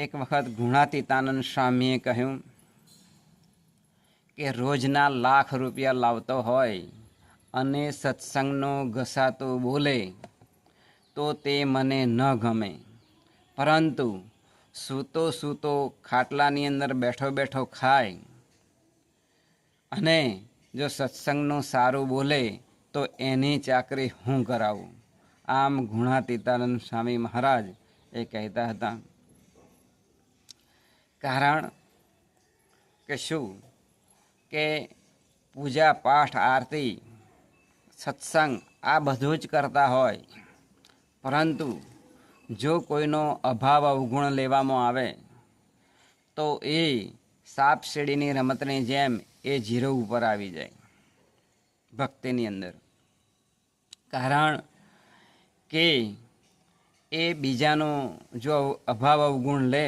એક વખત ગુણાતીતાનંદ સ્વામીએ કહ્યું કે રોજના લાખ રૂપિયા લાવતો હોય અને સત્સંગનો ઘસાતો બોલે, તો તે મને ન ગમે. પરંતુ સૂતો સૂતો ખાટલાની અંદર બેઠો બેઠો ખાય અને જો સત્સંગનું સારું બોલે, તો એની ચાકરી હું કરાવું. આમ ગુણાતીતાનંદ સ્વામી મહારાજ એ કહેતા હતા. કારણ કે શું? કે પૂજા, પાઠ, આરતી, સત્સંગ આ બધું જ કરતા હોય. પરંતુ જો કોઈનો અભાવ અવગુણ લેવામાં આવે, તો એ સાપ સીડીની રમતની જેમ એ જીરો ઉપર આવી જાય ભક્તિની અંદર. કારણ કે એ બીજાનો જો અભાવ અવગુણ લે